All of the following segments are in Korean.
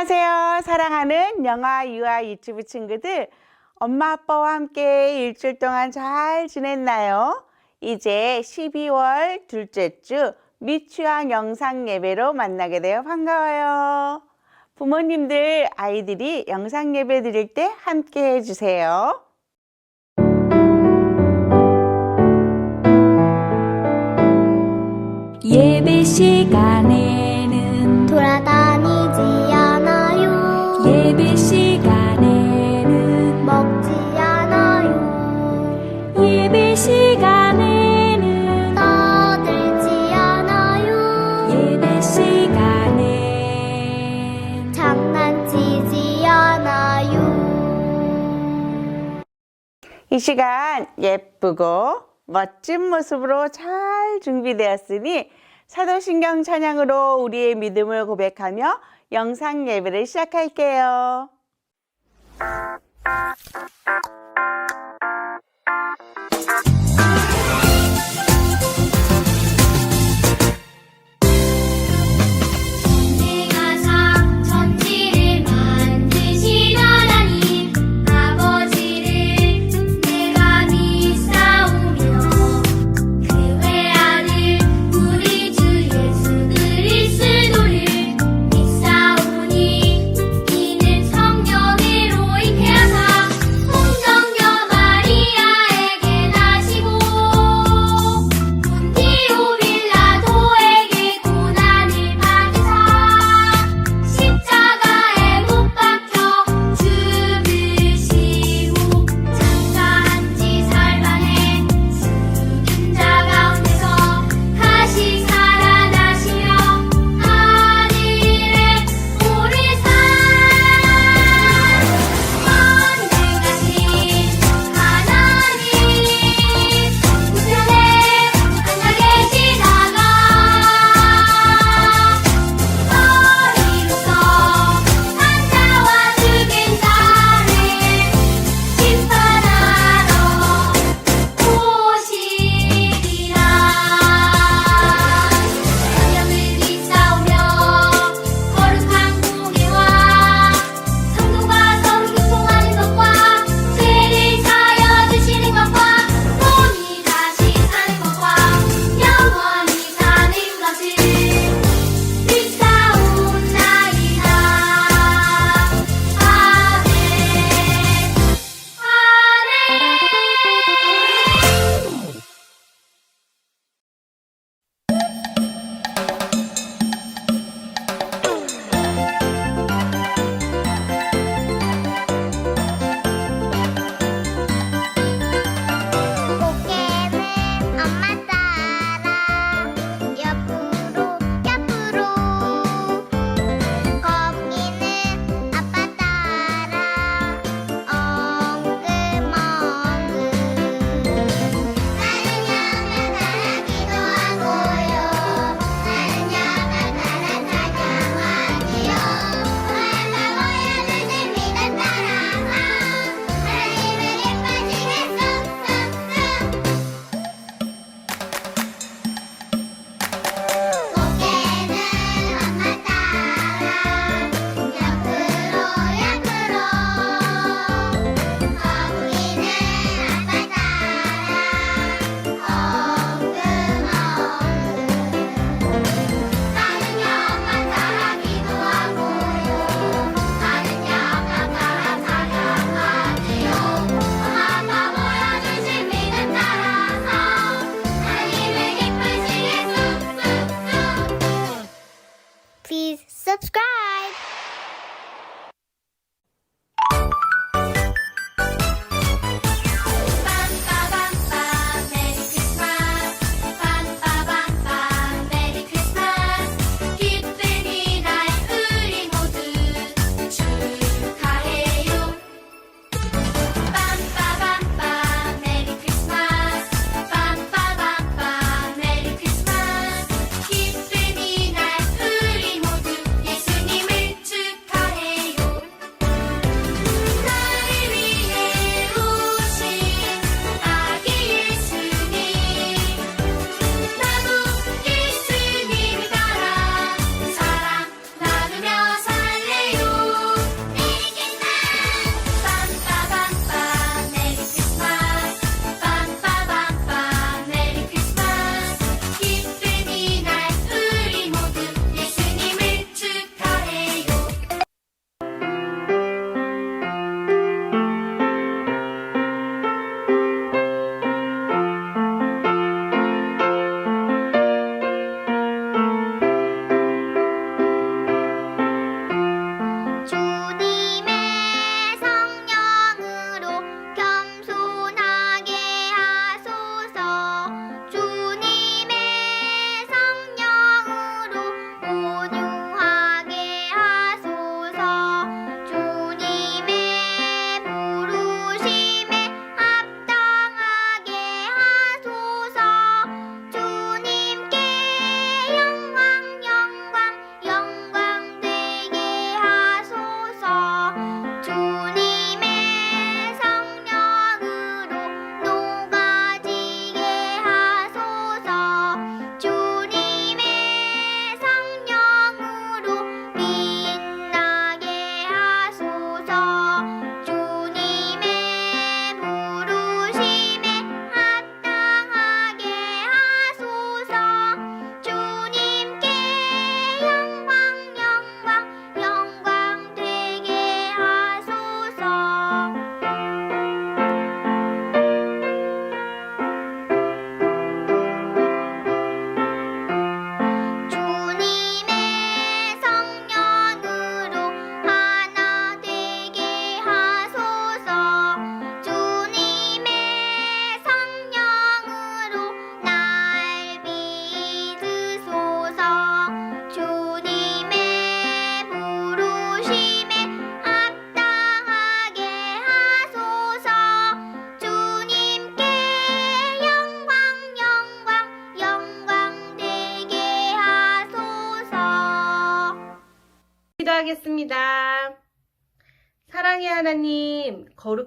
안녕하세요. 사랑하는 영아 유아 유튜브 친구들. 엄마 아빠와 함께 일주일 동안 잘 지냈나요? 이제 12월 둘째 주 미취학 영상 예배로 만나게 되어 반가워요. 부모님들 아이들이 영상 예배 드릴 때 함께 해주세요. 예배 시간에 시간 예쁘고 멋진 모습으로 잘 준비되었으니 사도신경 찬양으로 우리의 믿음을 고백하며 영상 예배를 시작할게요.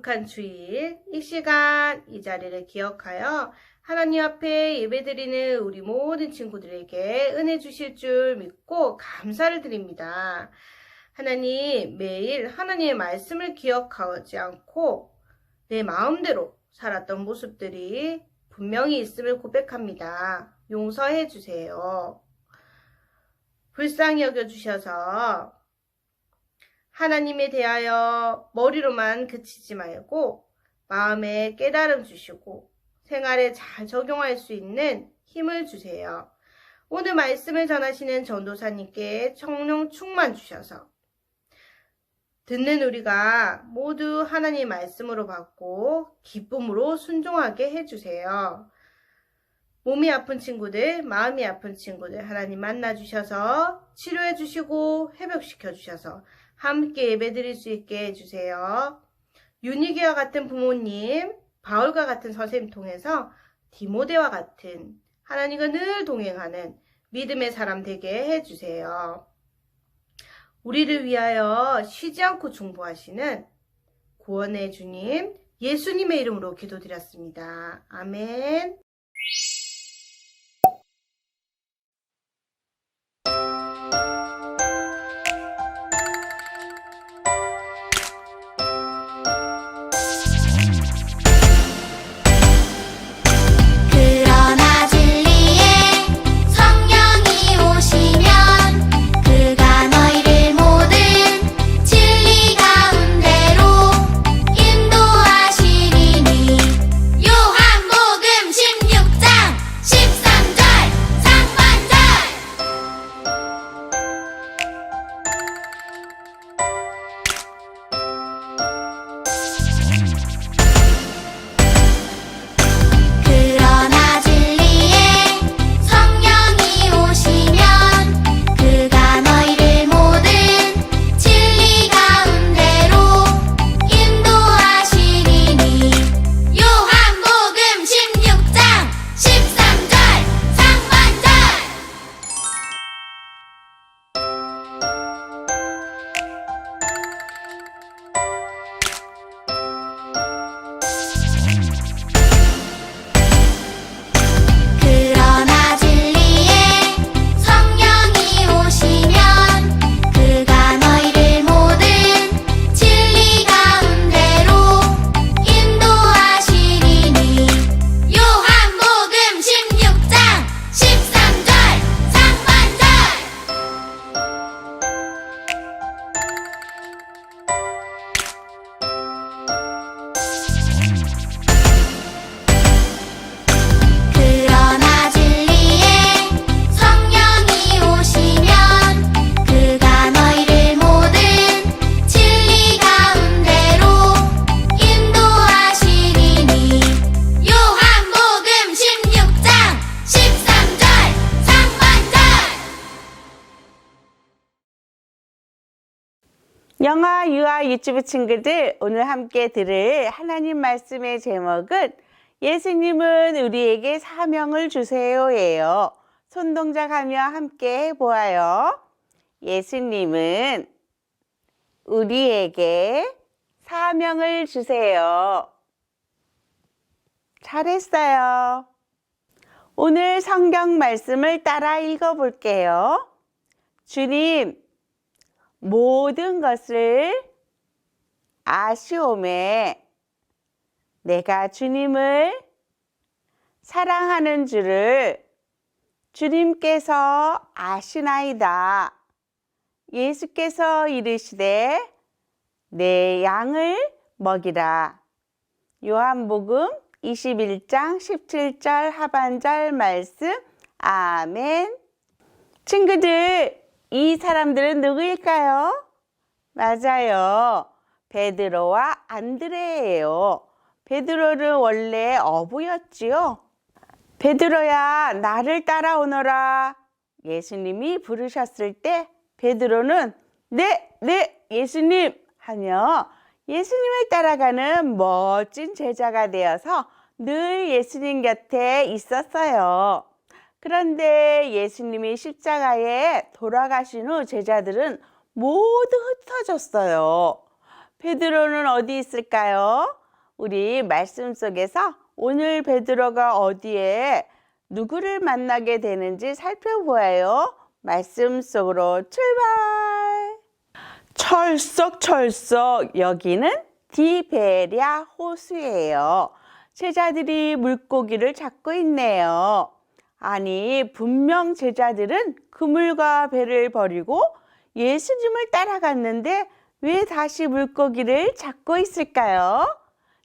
거룩한 주일, 이 시간, 이 자리를 기억하여 하나님 앞에 예배드리는 우리 모든 친구들에게 은혜 주실 줄 믿고 감사를 드립니다. 하나님, 매일 하나님의 말씀을 기억하지 않고 내 마음대로 살았던 모습들이 분명히 있음을 고백합니다. 용서해 주세요. 불쌍히 여겨주셔서 하나님에 대하여 머리로만 그치지 말고 마음에 깨달음 주시고 생활에 잘 적용할 수 있는 힘을 주세요. 오늘 말씀을 전하시는 전도사님께 청룡 충만 주셔서 듣는 우리가 모두 하나님 말씀으로 받고 기쁨으로 순종하게 해주세요. 몸이 아픈 친구들, 마음이 아픈 친구들 하나님 만나 주셔서 치료해 주시고 회복시켜 주셔서 함께 예배 드릴 수 있게 해주세요. 유니기와 같은 부모님, 바울과 같은 선생님 통해서 디모데와 같은 하나님과 늘 동행하는 믿음의 사람 되게 해주세요. 우리를 위하여 쉬지 않고 중보하시는 구원의 주님, 예수님의 이름으로 기도드렸습니다. 아멘. 유아 유튜브 친구들 오늘 함께 들을 하나님 말씀의 제목은 예수님은 우리에게 사명을 주세요예요. 손동작하며 함께 해보아요. 예수님은 우리에게 사명을 주세요. 잘했어요. 오늘 성경 말씀을 따라 읽어볼게요. 주님, 모든 것을 아시오매 내가 주님을 사랑하는 줄을 주님께서 아시나이다. 예수께서 이르시되 내 양을 먹이라. 요한복음 21장 17절 하반절 말씀. 아멘. 친구들, 이 사람들은 누구일까요? 맞아요. 베드로와 안드레예요. 베드로는 원래 어부였지요. 베드로야, 나를 따라오너라. 예수님이 부르셨을 때 베드로는 네, 네, 예수님 하며 예수님을 따라가는 멋진 제자가 되어서 늘 예수님 곁에 있었어요. 그런데 예수님이 십자가에 돌아가신 후 제자들은 모두 흩어졌어요. 베드로는 어디 있을까요? 우리 말씀 속에서 오늘 베드로가 어디에 누구를 만나게 되는지 살펴보아요. 말씀 속으로 출발! 철썩철썩 여기는 디베랴 호수예요. 제자들이 물고기를 잡고 있네요. 아니, 분명 제자들은 그물과 배를 버리고 예수님을 따라갔는데 왜 다시 물고기를 잡고 있을까요?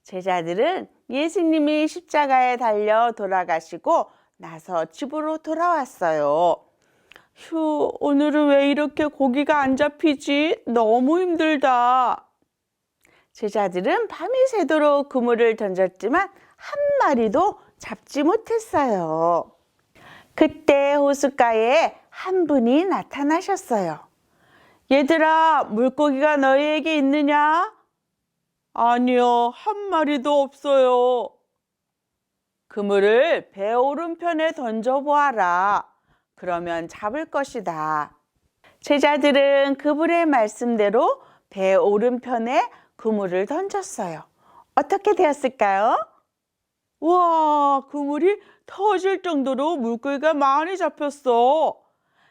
제자들은 예수님이 십자가에 달려 돌아가시고 나서 집으로 돌아왔어요. 휴, 오늘은 왜 이렇게 고기가 안 잡히지? 너무 힘들다. 제자들은 밤이 새도록 그물을 던졌지만 한 마리도 잡지 못했어요. 그때 호숫가에 한 분이 나타나셨어요. 얘들아, 물고기가 너희에게 있느냐? 아니요, 한 마리도 없어요. 그물을 배 오른편에 던져보아라. 그러면 잡을 것이다. 제자들은 그분의 말씀대로 배 오른편에 그물을 던졌어요. 어떻게 되었을까요? 우와, 그물이 터질 정도로 물고기가 많이 잡혔어.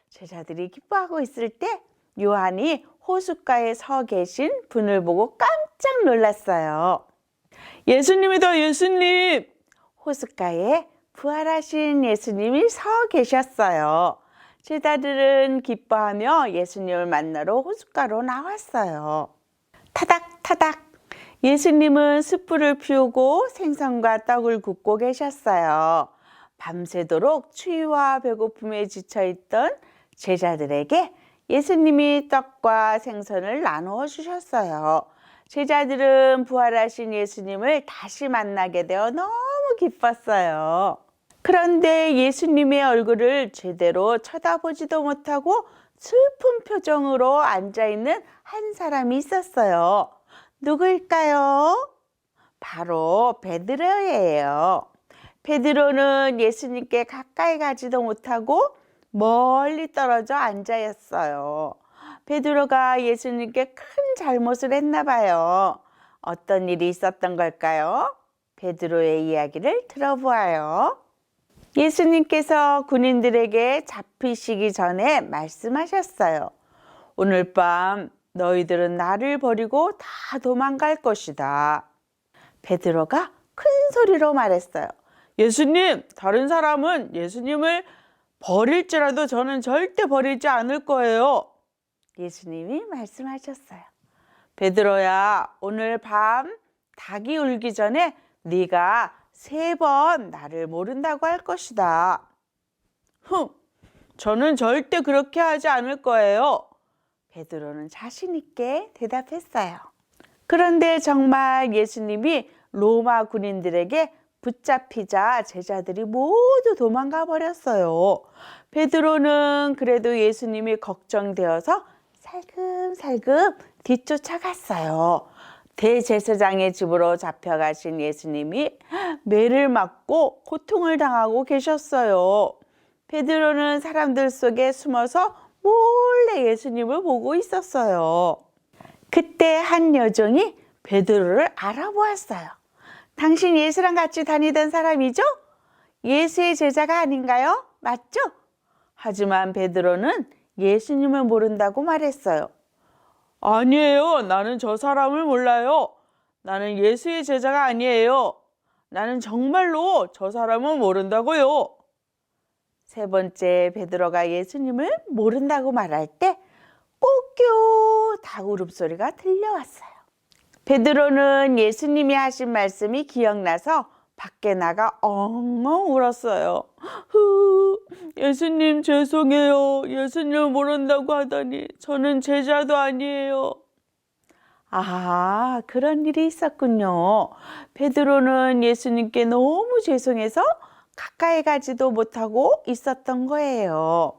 제자들이 기뻐하고 있을 때 요한이 호숫가에 서 계신 분을 보고 깜짝 놀랐어요. 예수님이다, 예수님! 호숫가에 부활하신 예수님이 서 계셨어요. 제자들은 기뻐하며 예수님을 만나러 호숫가로 나왔어요. 타닥 타닥 예수님은 숯불을 피우고 생선과 떡을 굽고 계셨어요. 밤새도록 추위와 배고픔에 지쳐있던 제자들에게 예수님이 떡과 생선을 나누어 주셨어요. 제자들은 부활하신 예수님을 다시 만나게 되어 너무 기뻤어요. 그런데 예수님의 얼굴을 제대로 쳐다보지도 못하고 슬픈 표정으로 앉아 있는 한 사람이 있었어요. 누구일까요? 바로 베드로예요. 베드로는 예수님께 가까이 가지도 못하고 멀리 떨어져 앉아 있어요. 베드로가 예수님께 큰 잘못을 했나 봐요. 어떤 일이 있었던 걸까요? 베드로의 이야기를 들어보아요. 예수님께서 군인들에게 잡히시기 전에 말씀하셨어요. 오늘 밤 너희들은 나를 버리고 다 도망갈 것이다. 베드로가 큰 소리로 말했어요. 예수님, 다른 사람은 예수님을 버릴지라도 저는 절대 버리지 않을 거예요. 예수님이 말씀하셨어요. 베드로야, 오늘 밤 닭이 울기 전에 네가 세 번 나를 모른다고 할 것이다. 흥, 저는 절대 그렇게 하지 않을 거예요. 베드로는 자신 있게 대답했어요. 그런데 정말 예수님이 로마 군인들에게 붙잡히자 제자들이 모두 도망가 버렸어요. 베드로는 그래도 예수님이 걱정되어서 살금살금 뒤쫓아갔어요. 대제사장의 집으로 잡혀가신 예수님이 매를 맞고 고통을 당하고 계셨어요. 베드로는 사람들 속에 숨어서 몰래 예수님을 보고 있었어요. 그때 한 여종이 베드로를 알아보았어요. 당신 예수랑 같이 다니던 사람이죠? 예수의 제자가 아닌가요? 맞죠? 하지만 베드로는 예수님을 모른다고 말했어요. 아니에요. 나는 저 사람을 몰라요. 나는 예수의 제자가 아니에요. 나는 정말로 저 사람을 모른다고요. 세 번째 베드로가 예수님을 모른다고 말할 때 꼬끼 닭 울음소리가 들려왔어요. 베드로는 예수님이 하신 말씀이 기억나서 밖에 나가 엉엉 울었어요. 후, 예수님 죄송해요. 예수님을 모른다고 하다니 저는 제자도 아니에요. 아, 그런 일이 있었군요. 베드로는 예수님께 너무 죄송해서 가까이 가지도 못하고 있었던 거예요.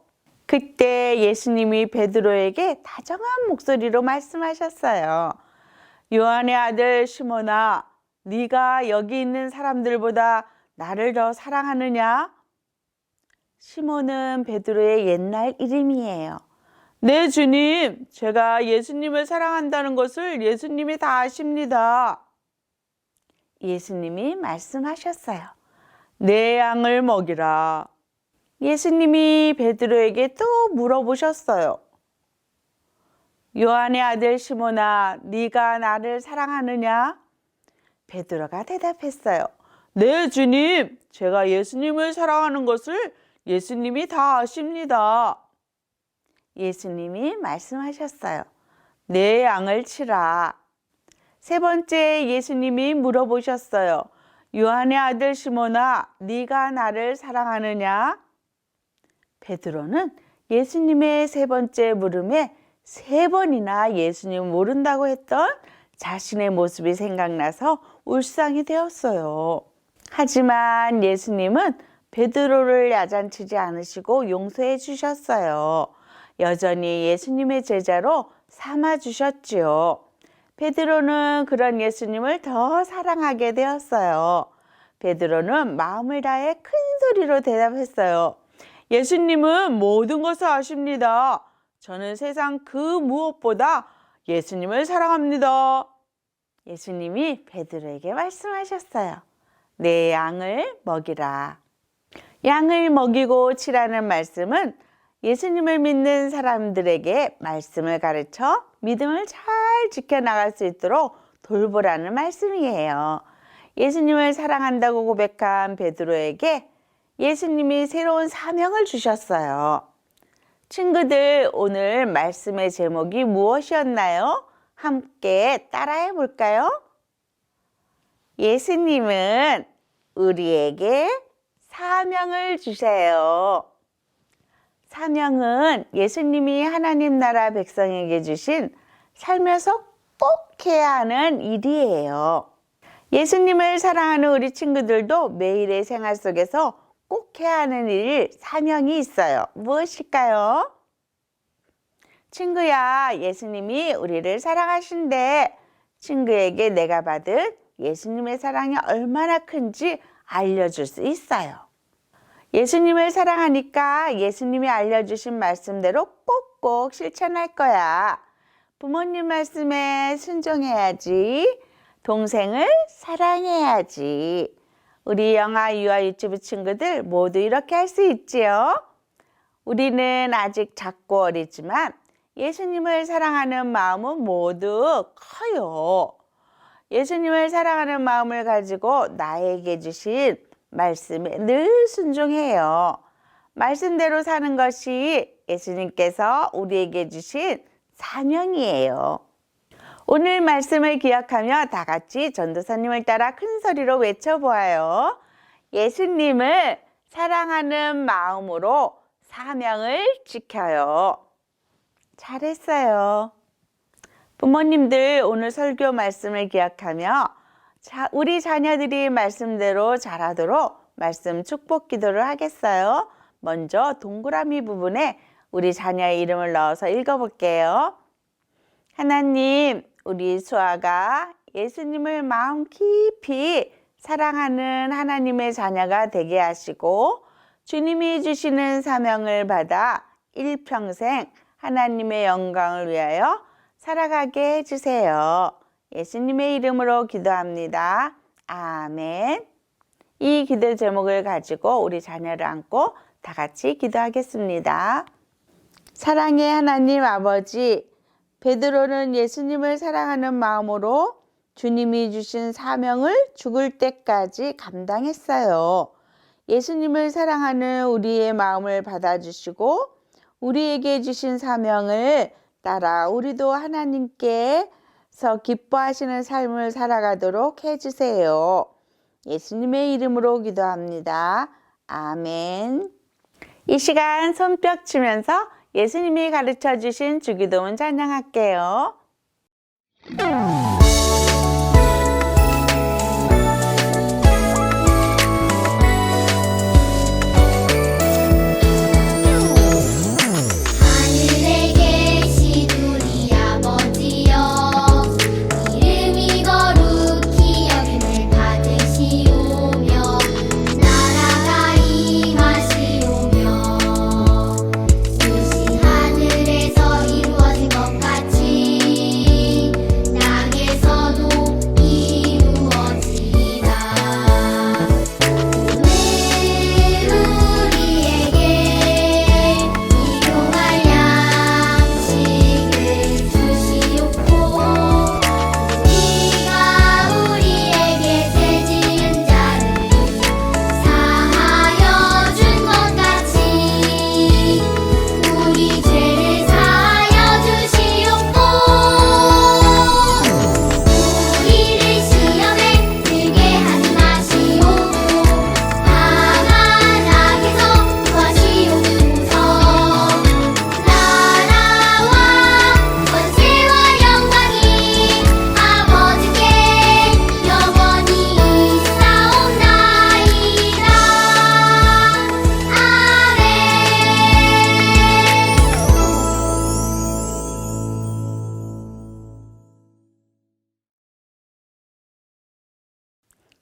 그때 예수님이 베드로에게 다정한 목소리로 말씀하셨어요. 요한의 아들 시몬아, 네가 여기 있는 사람들보다 나를 더 사랑하느냐? 시몬은 베드로의 옛날 이름이에요. 네, 주님. 제가 예수님을 사랑한다는 것을 예수님이 다 아십니다. 예수님이 말씀하셨어요. 내 양을 먹이라. 예수님이 베드로에게 또 물어보셨어요. 요한의 아들 시몬아, 네가 나를 사랑하느냐? 베드로가 대답했어요. 네, 주님. 제가 예수님을 사랑하는 것을 예수님이 다 아십니다. 예수님이 말씀하셨어요. 내 양을 치라. 세 번째 예수님이 물어보셨어요. 요한의 아들 시몬아, 네가 나를 사랑하느냐? 베드로는 예수님의 세 번째 물음에 세 번이나 예수님 모른다고 했던 자신의 모습이 생각나서 울상이 되었어요. 하지만 예수님은 베드로를 야단치지 않으시고 용서해 주셨어요. 여전히 예수님의 제자로 삼아 주셨지요. 베드로는 그런 예수님을 더 사랑하게 되었어요. 베드로는 마음을 다해 큰 소리로 대답했어요. 예수님은 모든 것을 아십니다. 저는 세상 그 무엇보다 예수님을 사랑합니다. 예수님이 베드로에게 말씀하셨어요. 내 양을 먹이라. 양을 먹이고 치라는 말씀은 예수님을 믿는 사람들에게 말씀을 가르쳐 믿음을 잘 지켜나갈 수 있도록 돌보라는 말씀이에요. 예수님을 사랑한다고 고백한 베드로에게 예수님이 새로운 사명을 주셨어요. 친구들, 오늘 말씀의 제목이 무엇이었나요? 함께 따라해 볼까요? 예수님은 우리에게 사명을 주세요. 사명은 예수님이 하나님 나라 백성에게 주신 살면서 꼭 해야 하는 일이에요. 예수님을 사랑하는 우리 친구들도 매일의 생활 속에서 꼭 해야 하는 일, 사명이 있어요. 무엇일까요? 친구야, 예수님이 우리를 사랑하신데 친구에게 내가 받은 예수님의 사랑이 얼마나 큰지 알려줄 수 있어요. 예수님을 사랑하니까 예수님이 알려주신 말씀대로 꼭꼭 실천할 거야. 부모님 말씀에 순종해야지. 동생을 사랑해야지. 우리 영아 유아 유튜브 친구들 모두 이렇게 할 수 있지요. 우리는 아직 작고 어리지만 예수님을 사랑하는 마음은 모두 커요. 예수님을 사랑하는 마음을 가지고 나에게 주신 말씀에 늘 순종해요. 말씀대로 사는 것이 예수님께서 우리에게 주신 사명이에요. 오늘 말씀을 기억하며 다 같이 전도사님을 따라 큰 소리로 외쳐보아요. 예수님을 사랑하는 마음으로 사명을 지켜요. 잘했어요. 부모님들 오늘 설교 말씀을 기억하며 자, 우리 자녀들이 말씀대로 잘하도록 말씀 축복 기도를 하겠어요. 먼저 동그라미 부분에 우리 자녀의 이름을 넣어서 읽어볼게요. 하나님, 우리 수아가 예수님을 마음 깊이 사랑하는 하나님의 자녀가 되게 하시고 주님이 주시는 사명을 받아 일평생 하나님의 영광을 위하여 살아가게 해주세요. 예수님의 이름으로 기도합니다. 아멘. 이 기도 제목을 가지고 우리 자녀를 안고 다 같이 기도하겠습니다. 사랑의 하나님 아버지, 베드로는 예수님을 사랑하는 마음으로 주님이 주신 사명을 죽을 때까지 감당했어요. 예수님을 사랑하는 우리의 마음을 받아주시고 우리에게 주신 사명을 따라 우리도 하나님께서 기뻐하시는 삶을 살아가도록 해주세요. 예수님의 이름으로 기도합니다. 아멘. 이 시간 손뼉 치면서 예수님이 가르쳐 주신 주기도문 찬양할게요.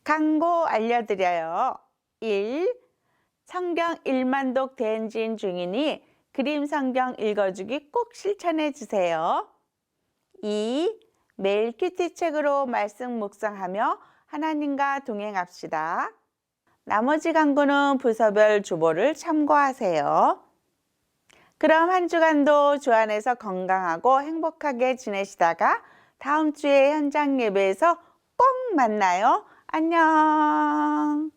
강고 알려드려요. 1. 성경 1만독 대행진 중이니 그림 성경 읽어주기 꼭 실천해 주세요. 2. 매일 큐티 책으로 말씀 묵상하며 하나님과 동행합시다. 나머지 강구는 부서별 주보를 참고하세요. 그럼 한 주간도 주 안에서 건강하고 행복하게 지내시다가 다음 주에 현장 예배에서 꼭 만나요. 안녕.